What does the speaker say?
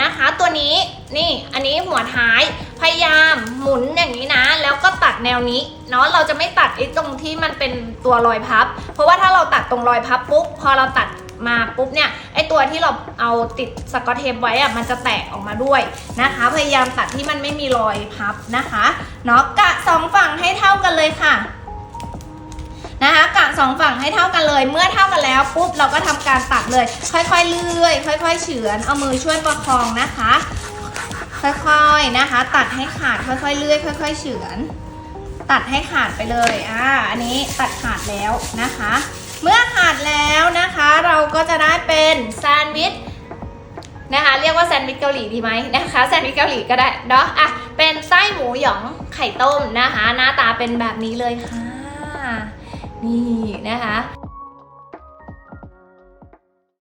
นะคะ ตัวนี้นี่อันนี้หัวท้ายพยายามหมุนอย่างนี้นะ แล้วก็ตัดแนวนี้เนาะเราจะไม่ตัดไอ้ตรงที่มันเป็นตัวรอยพับ เพราะว่าถ้าเราตัดตรงรอยพับปุ๊บพอเราตัดมาปุ๊บเนี่ยไอ้ตัวที่เราเอาติดสกอตเทปไว้อะมันจะแตกออกมาด้วยนะคะ พยายามตัดที่มันไม่มีรอยพับนะคะเนาะกะสองฝั่งให้เท่ากันเลยค่ะนะคะกะ สองฝั่งให้เท่ากันเลย เมื่อเท่ากันแล้วปุ๊บเราก็ทำการตัดเลย ค่อยๆเลื่อย ค่อย ๆ เฉือนเอามือช่วยประคองนะคะ ค่อยๆนะคะ ตัดให้ขาดค่อยๆเลื่อย ค่อย ๆ เฉือน ตัดให้ขาดไปเลยอ่าอันนี้ตัดขาดแล้วนะคะ เมื่อขาดแล้วนะคะ เราก็จะได้เป็นแซนด์วิชนะคะเรียกว่าแซนด์วิชเกาหลีดีไหมนะคะแซนด์วิชเกาหลีก็ได้เนาะอะเป็นไส้หมูหยองไข่ต้มนะคะ หน้าตาเป็นแบบนี้เลยค่ะ นี่นะคะ